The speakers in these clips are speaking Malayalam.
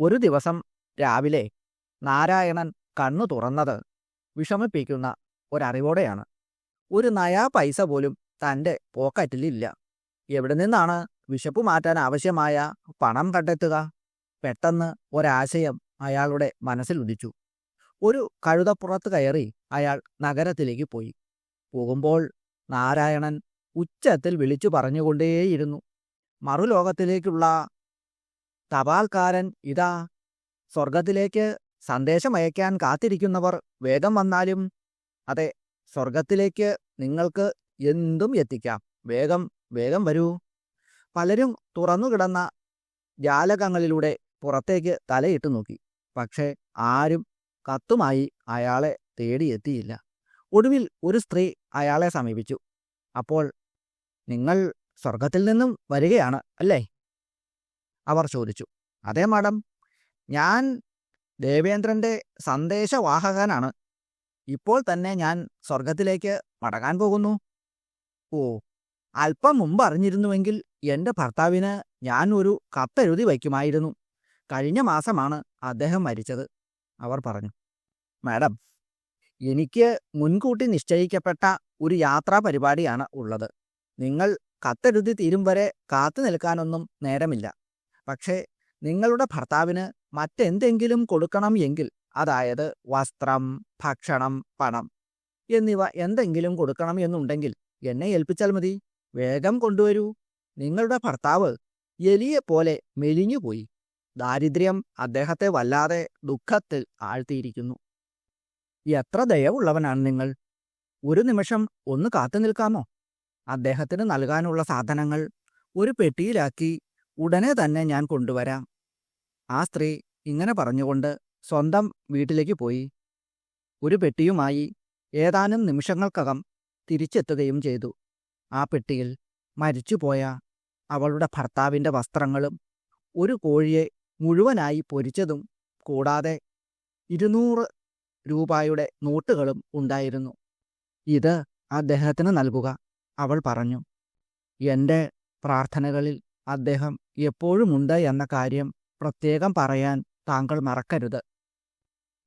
ഒരു ദിവസം രാവിലെ നാരായണൻ കണ്ണു തുറന്നത് വിഷമിപ്പിക്കുന്ന ഒരറിവോടെയാണ്. ഒരു നയാ പൈസ പോലും തന്റെ പോക്കറ്റിലില്ല എവിടെ നിന്നാണ് വിശപ്പ് മാറ്റാൻ ആവശ്യമായ പണം കണ്ടെത്തുക? പെട്ടെന്ന് ഒരാശയം അയാളുടെ മനസ്സിൽ ഉദിച്ചു. ഒരു കഴുതപ്പുറത്ത് കയറി അയാൾ നഗരത്തിലേക്ക് പോയി. പോകുമ്പോൾ നാരായണൻ ഉച്ചത്തിൽ വിളിച്ചു പറഞ്ഞുകൊണ്ടേയിരുന്നു. മറുലോകത്തിലേക്കുള്ള തപാൽക്കാരൻ ഇതാ. സ്വർഗത്തിലേക്ക് സന്ദേശമയക്കാൻ കാത്തിരിക്കുന്നവർ വേഗം വന്നാലും അതെ സ്വർഗത്തിലേക്ക് നിങ്ങൾക്ക് എന്തും എത്തിക്കാം. വേഗം വേഗം വരൂ. പലരും തുറന്നുകിടന്ന ജാലകങ്ങളിലൂടെ പുറത്തേക്ക് തലയിട്ട് നോക്കി. പക്ഷേ ആരും കത്തുമായി അയാളെ തേടിയെത്തിയില്ല. ഒടുവിൽ ഒരു സ്ത്രീ അയാളെ സമീപിച്ചു. അപ്പോൾ നിങ്ങൾ സ്വർഗത്തിൽ നിന്നും വരികയാണ് അല്ലേ? അവർ ചോദിച്ചു. അതെ മാഡം ഞാൻ ദേവേന്ദ്രന്റെ സന്ദേശവാഹകനാണ്. ഇപ്പോൾ തന്നെ ഞാൻ സ്വർഗത്തിലേക്ക് മടങ്ങാൻ പോകുന്നു. ഓ അല്പം മുമ്പ് അറിഞ്ഞിരുന്നുവെങ്കിൽ എന്റെ ഭർത്താവിന് ഞാൻ ഒരു കത്തെഴുതി വയ്ക്കുമായിരുന്നു. കഴിഞ്ഞ മാസമാണ് അദ്ദേഹം മരിച്ചത് അവർ പറഞ്ഞു. മാഡം എനിക്ക് മുൻകൂട്ടി നിശ്ചയിക്കപ്പെട്ട ഒരു യാത്രാ പരിപാടിയാണ് ഉള്ളത്. നിങ്ങൾ കത്തെഴുതി തീരും വരെ കാത്തു നിൽക്കാനൊന്നും നേരമില്ല. പക്ഷേ നിങ്ങളുടെ ഭർത്താവിന് മറ്റെന്തെങ്കിലും കൊടുക്കണം എങ്കിൽ അതായത് വസ്ത്രം ഭക്ഷണം പണം എന്നിവ എന്തെങ്കിലും കൊടുക്കണം എന്നുണ്ടെങ്കിൽ എന്നെ ഏൽപ്പിച്ചാൽ മതി. വേഗം കൊണ്ടുവരൂ. നിങ്ങളുടെ ഭർത്താവ് എലിയെപ്പോലെ മെലിഞ്ഞുപോയി. ദാരിദ്ര്യം അദ്ദേഹത്തെ വല്ലാതെ ദുഃഖത്തിൽ ആഴ്ത്തിയിരിക്കുന്നു. എത്ര ദയവുള്ളവനാണ് നിങ്ങൾ. ഒരു നിമിഷം ഒന്ന് കാത്തു നിൽക്കാമോ അദ്ദേഹത്തിന് നൽകാനുള്ള സാധനങ്ങൾ ഒരു പെട്ടിയിലാക്കി ഉടനെ തന്നെ ഞാൻ കൊണ്ടുവരാം. ആ സ്ത്രീ ഇങ്ങനെ പറഞ്ഞുകൊണ്ട് സ്വന്തം വീട്ടിലേക്ക് പോയി. ഒരു പെട്ടിയുമായി ഏതാനും നിമിഷങ്ങൾക്കകം തിരിച്ചെത്തുകയും ചെയ്തു. ആ പെട്ടിയിൽ മരിച്ചുപോയ അവളുടെ ഭർത്താവിന്റെ വസ്ത്രങ്ങളും ഒരു കോഴിയെ മുഴുവനായി പൊരിച്ചതും കൂടാതെ ഇരുന്നൂറ് രൂപയുടെ നോട്ടുകളും ഉണ്ടായിരുന്നു. ഇത് അദ്ദേഹത്തിന് നൽകുക അവൾ പറഞ്ഞു. എന്റെ പ്രാർത്ഥനകളിൽ അദ്ദേഹം എപ്പോഴുമുണ്ട് എന്ന കാര്യം പ്രത്യേകം പറയാൻ താങ്കൾ മറക്കരുത്.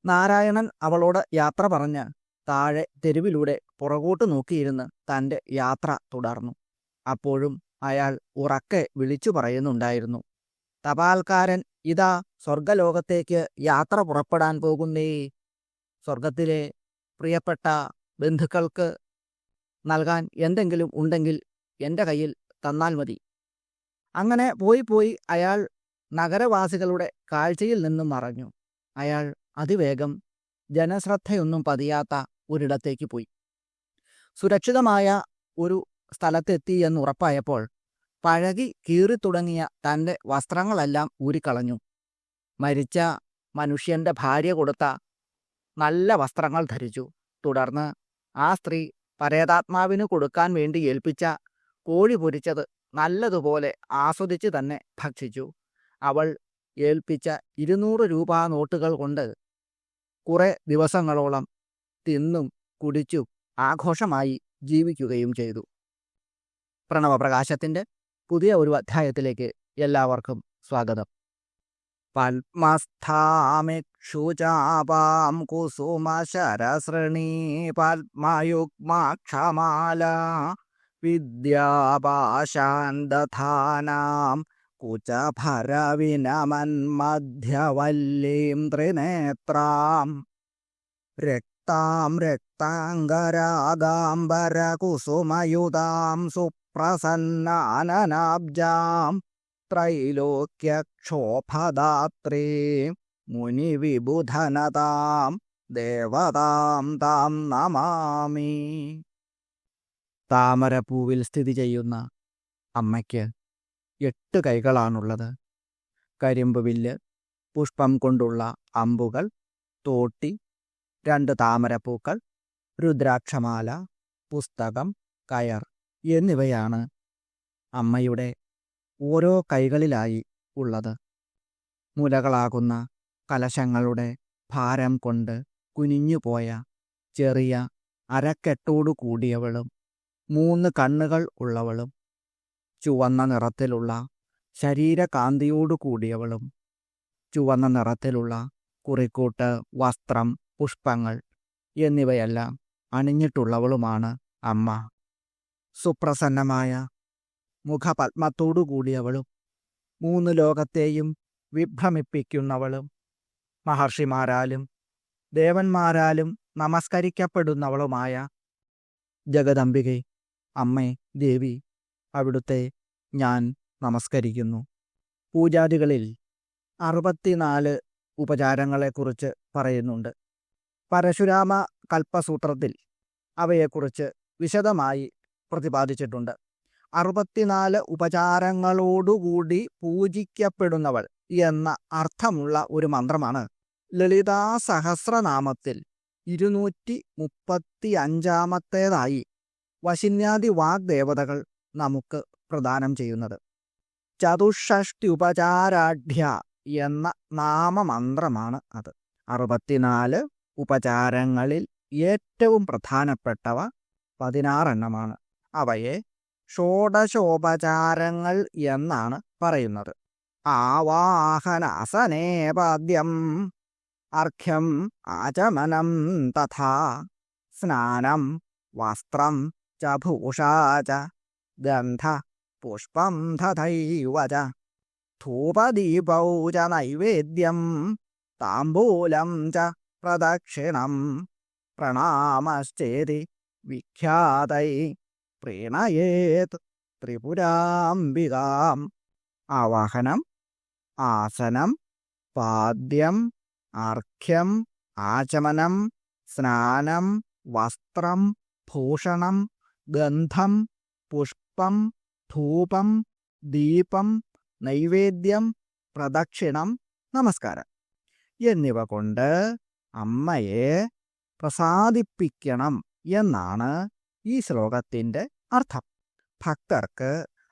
നാരായണൻ അവളോട് യാത്ര പറഞ്ഞ് താഴെ തെരുവിലൂടെ പുറകോട്ട് നോക്കിയിരുന്ന് തന്റെ യാത്ര തുടർന്നു. അപ്പോഴും അയാൾ ഉറക്കെ വിളിച്ചു പറയുന്നുണ്ടായിരുന്നു. തപാൽക്കാരൻ ഇതാ സ്വർഗലോകത്തേക്ക് യാത്ര പുറപ്പെടാൻ പോകുന്നേ. സ്വർഗത്തിലെ പ്രിയപ്പെട്ട ബന്ധുക്കൾക്ക് നൽകാൻ എന്തെങ്കിലും ഉണ്ടെങ്കിൽ എന്റെ കയ്യിൽ തന്നാൽ മതി. അങ്ങനെ പോയി പോയി അയാൾ നഗരവാസികളുടെ കാഴ്ചയിൽ നിന്നും മറഞ്ഞു. അയാൾ അതിവേഗം ജനശ്രദ്ധയൊന്നും പതിയാത്ത ഒരിടത്തേക്ക് പോയി. സുരക്ഷിതമായ ഒരു സ്ഥലത്തെത്തി എന്നുറപ്പായപ്പോൾ പഴകി കീറിത്തുടങ്ങിയ തന്റെ വസ്ത്രങ്ങളെല്ലാം ഊരിക്കളഞ്ഞു. മരിച്ച മനുഷ്യന്റെ ഭാര്യ കൊടുത്ത നല്ല വസ്ത്രങ്ങൾ ധരിച്ചു. തുടർന്ന് ആ സ്ത്രീ പരേതാത്മാവിന് കൊടുക്കാൻ വേണ്ടി ഏൽപ്പിച്ച കോഴി പൊരിച്ചത് നല്ലതുപോലെ ആസ്വദിച്ച് തന്നെ ഭക്ഷിച്ചു. അവൾ ഏൽപ്പിച്ച ഇരുന്നൂറ് രൂപ നോട്ടുകൾ കൊണ്ട് കുറെ ദിവസങ്ങളോളം തിന്നും കുടിച്ചും ആഘോഷമായി ജീവിക്കുകയും ചെയ്തു. പ്രണവപ്രകാശത്തിന്റെ പുതിയ ഒരു അധ്യായത്തിലേക്ക് എല്ലാവർക്കും സ്വാഗതം. പത്മസ്ഥാമിക്ഷുചാപാം കുസുമശരസൃണീ പത്മയുഗ്മാക്ഷമാല വിദ്യാപാശാന്തധാനാം കുചഭരവിനമന്മധ്യവല്ലീം ത്രിനേത്രാം രക്താം രക്താംഗരാഗാംബരകുസുമയുതാം സുപ്രസന്നാനനാബ്ജാം ത്രൈലോക്യക്ഷോഭദാത്രേ മുനിവിബുധനതാം ദേവതാം താം നമാമി താമരപ്പൂവിൽ സ്ഥിതി ചെയ്യുന്ന അമ്മയ്ക്ക് എട്ട് കൈകളാണുള്ളത്. കരിമ്പ് വില്ല് പുഷ്പം കൊണ്ടുള്ള അമ്പുകൾ തോട്ടി രണ്ട് താമരപ്പൂക്കൾ രുദ്രാക്ഷമാല പുസ്തകം കയർ എന്നിവയാണ് അമ്മയുടെ ഓരോ കൈകളിലായി ഉള്ളത്. മുലകളാകുന്ന കലശങ്ങളുടെ ഭാരം കൊണ്ട് കുനിഞ്ഞുപോയ ചെറിയ അരക്കെട്ടോടു കൂടിയവളും മൂന്ന് കണ്ണുകൾ ഉള്ളവളും ചുവന്ന നിറത്തിലുള്ള ശരീരകാന്തിയോടു കൂടിയവളും ചുവന്ന നിറത്തിലുള്ള കുറിക്കൂട്ട് വസ്ത്രം പുഷ്പങ്ങൾ എന്നിവയെല്ലാം അണിഞ്ഞിട്ടുള്ളവളുമാണ് അമ്മ. സുപ്രസന്നമായ മുഖപത്മത്തോടു കൂടിയവളും മൂന്ന് ലോകത്തെയും വിഭ്രമിപ്പിക്കുന്നവളും മഹർഷിമാരാലും ദേവന്മാരാലും നമസ്കരിക്കപ്പെടുന്നവളുമായ ജഗദംബികെ അമ്മേ ദേവി അവിടുത്തെ ഞാൻ നമസ്കരിക്കുന്നു. പൂജാദികളിൽ അറുപത്തിനാല് ഉപചാരങ്ങളെക്കുറിച്ച് പറയുന്നുണ്ട്. പരശുരാമ കൽപ്പസൂത്രത്തിൽ അവയെക്കുറിച്ച് വിശദമായി പ്രതിപാദിച്ചിട്ടുണ്ട്. അറുപത്തിനാല് ഉപചാരങ്ങളോടുകൂടി പൂജിക്കപ്പെടുന്നവൾ എന്ന അർത്ഥമുള്ള ഒരു മന്ത്രമാണ് ലളിതാ സഹസ്രനാമത്തിൽ ഇരുന്നൂറ്റി മുപ്പത്തി അഞ്ചാമത്തേതായി വശിന്യാദി വാഗ്ദേവതകൾ നമുക്ക് പ്രദാനം ചെയ്യുന്നത്. ചതുഷ്ഷഷ്ടി ഉപചാരാഢ്യ എന്ന നാമമന്ത്രമാണ് അത്. അറുപത്തിനാല് ഉപചാരങ്ങളിൽ ഏറ്റവും പ്രധാനപ്പെട്ടവ പതിനാറെണ്ണമാണ്. അവയെ ഷോഡശോപചാരങ്ങൾ എന്നാണ് പറയുന്നത്. ആവാഹനസനേപാദ്യം അർഘ്യം ആചമനം തഥാ സ്നാനം വസ്ത്രം ച ഭൂഷാ ച ഗന്ധ പുഷ്പം തഥൈവ ച ധൂപദീപൗ നൈവേദ്യം താംബൂലം ച പ്രദക്ഷിണം പ്രണാമശ്ചേതി വിഖ്യാതൈ പ്രീണയേത് ത്രിപുരാംബികാം ആവാഹനം ആസനം പാദ്യം അർഘ്യം ആചമനം സ്നാനം വസ്ത്രം ഭൂഷണം ഗന്ധം പുഷ്പം ധൂപം ദീപം നൈവേദ്യം പ്രദക്ഷിണം നമസ്കാരം എന്നിവ കൊണ്ട് അമ്മയെ പ്രസാദിപ്പിക്കണം എന്നാണ് ഈ ശ്ലോകത്തിന്റെ അർത്ഥം. ഭക്തർക്ക്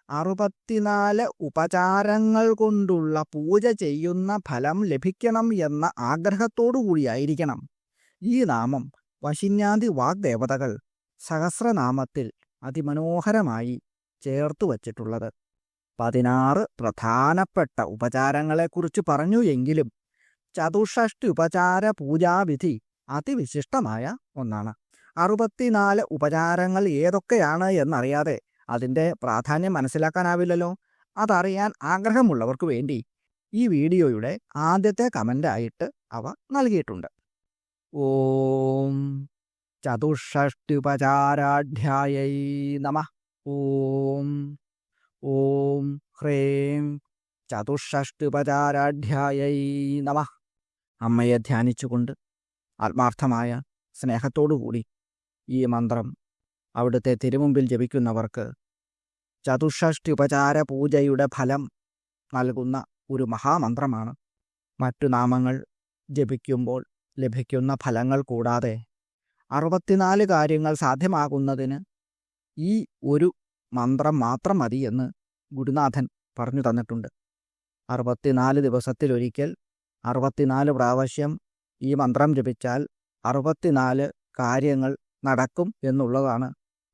അറുപത്തിനാല് ഉപചാരങ്ങൾ കൊണ്ടുള്ള പൂജ ചെയ്യുന്ന ഫലം ലഭിക്കണം എന്ന ആഗ്രഹത്തോടു കൂടിയായിരിക്കണം ഈ നാമം വശിന്യാദി വാഗ്ദേവതകൾ സഹസ്രനാമത്തിൽ അതിമനോഹരമായി ചേർത്തു വച്ചിട്ടുള്ളത്. പതിനാറ് പ്രധാനപ്പെട്ട ഉപചാരങ്ങളെക്കുറിച്ച് പറഞ്ഞു എങ്കിലും ചതുഷഷ്ടി ഉപചാര പൂജാവിധി അതിവിശിഷ്ടമായ ഒന്നാണ്. അറുപത്തിനാല് ഉപചാരങ്ങൾ ഏതൊക്കെയാണ് എന്നറിയാതെ അതിന്റെ പ്രാധാന്യം മനസ്സിലാക്കാനാവില്ലല്ലോ. അതറിയാൻ ആഗ്രഹമുള്ളവർക്ക് വേണ്ടി ഈ വീഡിയോയുടെ ആദ്യത്തെ കമന്റായിട്ട് അവ നൽകിയിട്ടുണ്ട്. ഓം ചതുഷ്ഷ്ട്യുപചാരാഢ്യായൈ നമ ഓം ഓം ഹ്രേം ചതുഷ്ഷ്ട്യുപചാരാഢ്യായൈ നമ അമ്മയെ ധ്യാനിച്ചുകൊണ്ട് ആത്മാർത്ഥമായ സ്നേഹത്തോടുകൂടി ഈ മന്ത്രം അവിടുത്തെ തിരുമുമ്പിൽ ജപിക്കുന്നവർക്ക് ചതുഷ്ടുപചാര പൂജയുടെ ഫലം നൽകുന്ന ഒരു മഹാമന്ത്രമാണ്. മറ്റു നാമങ്ങൾ ജപിക്കുമ്പോൾ ലഭിക്കുന്ന ഫലങ്ങൾ കൂടാതെ അറുപത്തിനാല് കാര്യങ്ങൾ സാധ്യമാകുന്നതിന് ഈ ഒരു മന്ത്രം മാത്രം മതി എന്ന് ഗുരുനാഥൻ പറഞ്ഞു തന്നിട്ടുണ്ട്. അറുപത്തിനാല് ദിവസത്തിലൊരിക്കൽ അറുപത്തിനാല് പ്രാവശ്യം ഈ മന്ത്രം ജപിച്ചാൽ അറുപത്തിനാല് കാര്യങ്ങൾ നടക്കും എന്നുള്ളതാണ്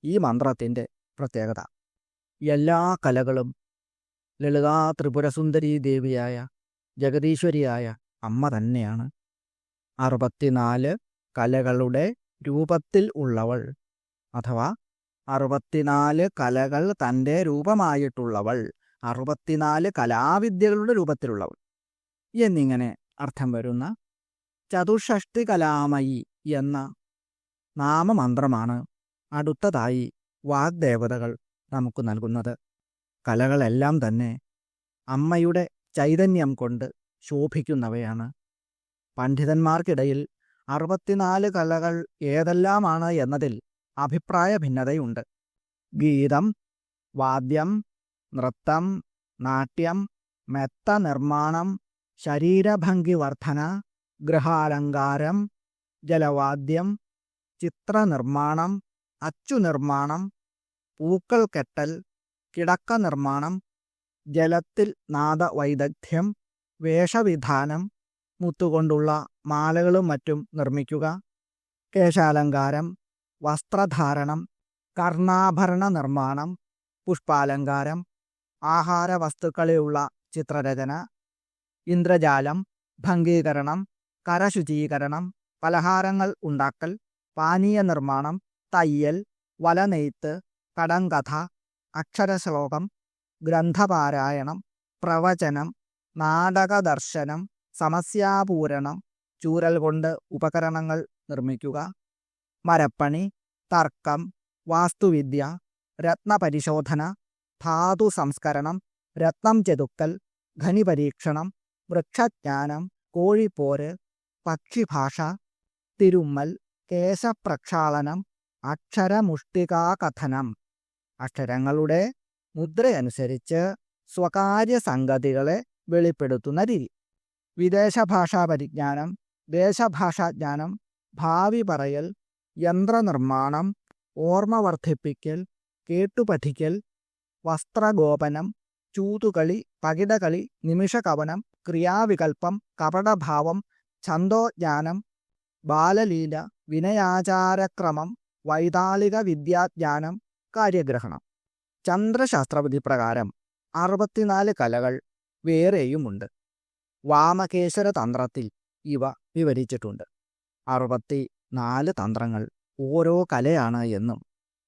ഈ മന്ത്രത്തിന്റെ പ്രത്യേകത. എല്ലാ കലകളും ലളിതാ ത്രിപുരസുന്ദരി ദേവിയായ ജഗദീശ്വരിയായ അമ്മ തന്നെയാണ്. അറുപത്തിനാല് കലകളുടെ രൂപത്തിൽ ഉള്ളവൾ അഥവാ അറുപത്തിനാല് കലകൾ തന്റെ രൂപമായിട്ടുള്ളവൾ അറുപത്തിനാല് കലാവിദ്യകളുടെ രൂപത്തിലുള്ളവൾ എന്നിങ്ങനെ അർത്ഥം വരുന്ന ചതുഷഷ്ടി കലാമയി എന്ന നാമമന്ത്രമാണ് അടുത്തതായി വാഗ്ദേവതകൾ നമുക്ക് നൽകുന്നത്. കലകളെല്ലാം തന്നെ അമ്മയുടെ ചൈതന്യം കൊണ്ട് ശോഭിക്കുന്നവയാണ്. പണ്ഡിതന്മാർക്കിടയിൽ അറുപത്തിനാല് കലകൾ ഏതെല്ലാമാണ് എന്നതിൽ അഭിപ്രായ ഭിന്നതയുണ്ട്. ഗീതം വാദ്യം നൃത്തം നാട്യം മെത്ത നിർമ്മാണം ശരീരഭംഗി വർധന ഗൃഹാലങ്കാരം ജലവാദ്യം ചിത്രനിർമ്മാണം അച്ചുനിർമ്മാണം പൂക്കൾ കെട്ടൽ കിടക്ക നിർമ്മാണം ജലത്തിൽ നാദവൈദഗ്ധ്യം വേഷവിധാനം മുത്തുകൊണ്ടുള്ള മാലകളും മറ്റും നിർമ്മിക്കുക. കേശാലങ്കാരം വസ്ത്രധാരണം കർണാഭരണ നിർമ്മാണം പുഷ്പാലങ്കാരം ആഹാര വസ്തുക്കളെയുള്ള ചിത്രരചന ഇന്ദ്രജാലം ഭംഗീകരണം കരശുചീകരണം പലഹാരങ്ങൾ ഉണ്ടാക്കൽ പാനീയ നിർമ്മാണം തയ്യൽ വലനെയ്ത്ത് കടങ്കഥ അക്ഷരശ്ലോകം ഗ്രന്ഥപാരായണം പ്രവചനം നാടകദർശനം സമസ്യാപൂരണം ചൂരൽ കൊണ്ട് ഉപകരണങ്ങൾ നിർമ്മിക്കുക മരപ്പണി തർക്കം വാസ്തുവിദ്യ രത്നപരിശോധന ധാതു സംസ്കരണം രത്നം ചെതുക്കൽ ഖനിപരീക്ഷണം വൃക്ഷജ്ഞാനം കോഴിപ്പോര് പക്ഷിഭാഷ തിരുമ്മൽ കേശപ്രക്ഷാളനം അക്ഷരമുഷ്ടികാകഥനം. അക്ഷരങ്ങളുടെ മുദ്രയനുസരിച്ച് സ്വകാര്യ സംഗതികളെ വെളിപ്പെടുത്തുന്ന രീതി. വിദേശ ഭാഷാ പരിജ്ഞാനം ദേശഭാഷാജ്ഞാനം ഭാവി പറയൽ യന്ത്രനിർമ്മാണം ഓർമ്മ വർദ്ധിപ്പിക്കൽ കേട്ടുപഠിക്കൽ വസ്ത്രഗോപനം ചൂതുകളി പകിടകളി നിമിഷകവനം ക്രിയാവികൽപ്പം കപടഭാവം ഛന്തോജ്ഞാനം ബാലലീല വിനയാചാരക്രമം വൈതാളിക വിദ്യാജ്ഞാനം കാര്യഗ്രഹണം. ചന്ദ്രശാസ്ത്രവിധി പ്രകാരം അറുപത്തിനാല് കലകൾ വേറെയുമുണ്ട്. വാമകേശ്വര തന്ത്രത്തിൽ ഇവ വിവരിച്ചിട്ടുണ്ട്. അറുപത്തി നാല് തന്ത്രങ്ങൾ ഓരോ കലയാണ് എന്നും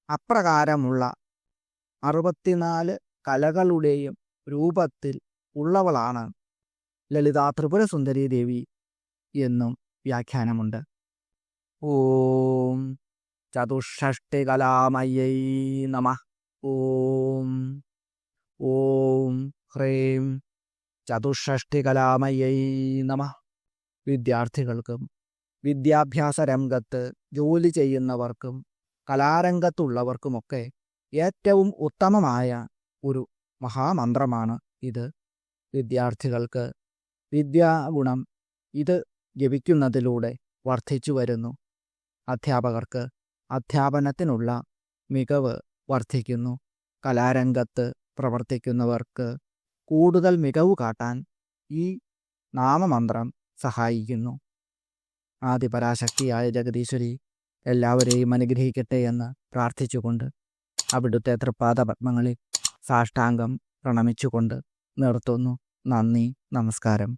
അപ്രകാരമുള്ള അറുപത്തിനാല് കലകളുടെയും രൂപത്തിൽ ഉള്ളവളാണ് ലളിതാ ത്രിപുര സുന്ദരി ദേവി എന്നും വ്യാഖ്യാനമുണ്ട്. ഓം ചതുഷ്ഷഷ്ടികലാമയ്യൈ നമ. ഓം. ഓം. ഹ്രീം. ചതുഷ്ഷഷ്ടികലാമയ്യൈ നമ. വിദ്യാർത്ഥികൾക്കും വിദ്യാഭ്യാസ രംഗത്ത് ജോലി ചെയ്യുന്നവർക്കും കലാരംഗത്തുള്ളവർക്കുമൊക്കെ ഏറ്റവും ഉത്തമമായ ഒരു മഹാമന്ത്രമാണ് ഇത്. വിദ്യാർത്ഥികൾക്ക് വിദ്യാഗുണം ഇത് ജപിക്കുന്നതിലൂടെ വർദ്ധിച്ചു വരുന്നു. അധ്യാപകർക്ക് അധ്യാപനത്തിനുള്ള മികവ് വർദ്ധിക്കുന്നു. കലാരംഗത്ത് പ്രവർത്തിക്കുന്നവർക്ക് കൂടുതൽ മികവ് കാട്ടാൻ ഈ നാമമന്ത്രം സഹായിക്കുന്നു. ആദിപരാശക്തിയായ ജഗദീശ്വരി എല്ലാവരെയും അനുഗ്രഹിക്കട്ടെ എന്ന് പ്രാർത്ഥിച്ചുകൊണ്ട് അവിടുത്തെ തൃപ്പാദ പത്മങ്ങളിൽ സാഷ്ടാംഗം പ്രണമിച്ചുകൊണ്ട് നിർത്തുന്നു. നന്ദി നമസ്കാരം.